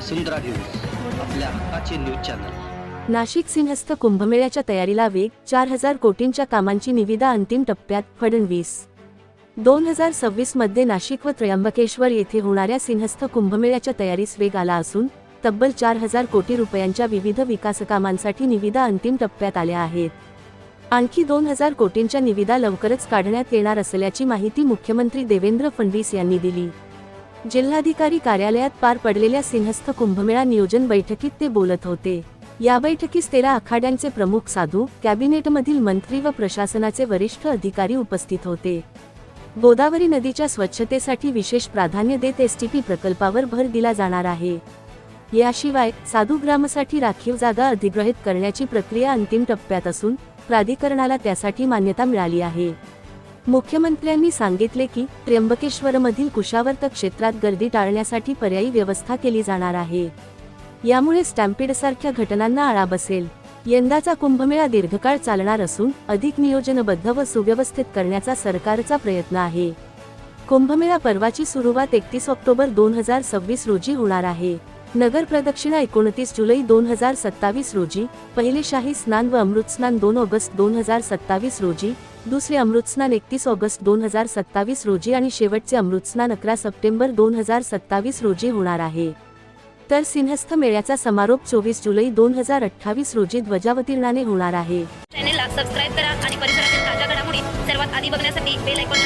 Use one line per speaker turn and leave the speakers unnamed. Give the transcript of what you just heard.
वसुंधरा news आपल्या हक्काचे news channel.
Nashik Simhastha कुंभमेळ्याच्या तयारीला वेग चार हजार कोटींच्या कामांची निविदा अंतिम टप्प्यात फडणवीस. दोन हजार सव्वीसमध्ये नाशिक व त्र्यंबकेश्वर येथे होणाऱ्या सिंहस्थ कुंभमेळ्याच्या तयारीस वेग आला असून तब्बल चार हजार कोटी रुपयांच्या विविध विकासकामांसाठी निविदा अंतिम टप्प्यात आल्या आहेत. आणखी दोन हजार कोटींच्या निविदा लवकरच काढण्यात येणार असल्याची माहिती मुख्यमंत्री देवेंद्र फडणवीस यांनी दिली. जिल्हाधिकारी कार्यालयात पार पडलेल्या सिंहस्थ कुंभमेळा नियोजन बैठकीत ते बोलत होते. या बैठकीस तेरा आखाड्यांचे प्रमुख साधू कॅबिनेटमधील मंत्री व प्रशासनाचे वरिष्ठ अधिकारी उपस्थित होते. गोदावरी नदीच्या स्वच्छतेसाठी विशेष प्राधान्य देत एसटीपी प्रकल्पावर भर दिला जाणार आहे. याशिवाय साधू ग्रामसाठी राखीव जागा अधिग्रहित करण्याची प्रक्रिया अंतिम टप्प्यात असून प्राधिकरणाला त्यासाठी मान्यता मिळाली आहे. मुख्यमंत्र्यांनी सांगितले की त्र्यंबकेश्वरमधील कुशावर्त क्षेत्रात गर्दी टाळण्यासाठी पर्यायी व्यवस्था केली जाणार आहे. यामुळे स्टॅम्पिडसारख्या घटनांना आळा बसेल. यंदाचा कुंभमेळा दीर्घकाळ चालणार असून अधिक नियोजनबद्ध व सुव्यवस्थित करण्याचा सरकारचा प्रयत्न आहे. कुंभमेळा पर्वाची सुरुवात एकतीस ऑक्टोबर दोन हजार सव्वीस रोजी होणार आहे. नगर प्रदक्षिणा एकोणतीस जुलै दोन हजार सत्तावीस रोजी पहिले शाही स्नान व अमृत स्नान दोन ऑगस्ट दोन हजार सत्तावीस रोजी दुसरे अमृतस्नान एकतीस ऑगस्ट दोन हजार सत्तावीस रोजी आणि शेवटचे अमृतस्नान अकरा सप्टेंबर दोन हजार सत्तावीस रोजी होणार आहे. तर सिंहस्थ मेळ्याचा समारोप चोवीस जुलै दोन हजार अठ्ठावीस रोजी ध्वजावतीर्णाने होणार आहे.
चॅनेलला सबस्क्राईब करा आणि परिसरातील ताज्या घडामोडी सर्वात आधी बघण्यासाठी बेल ऐकून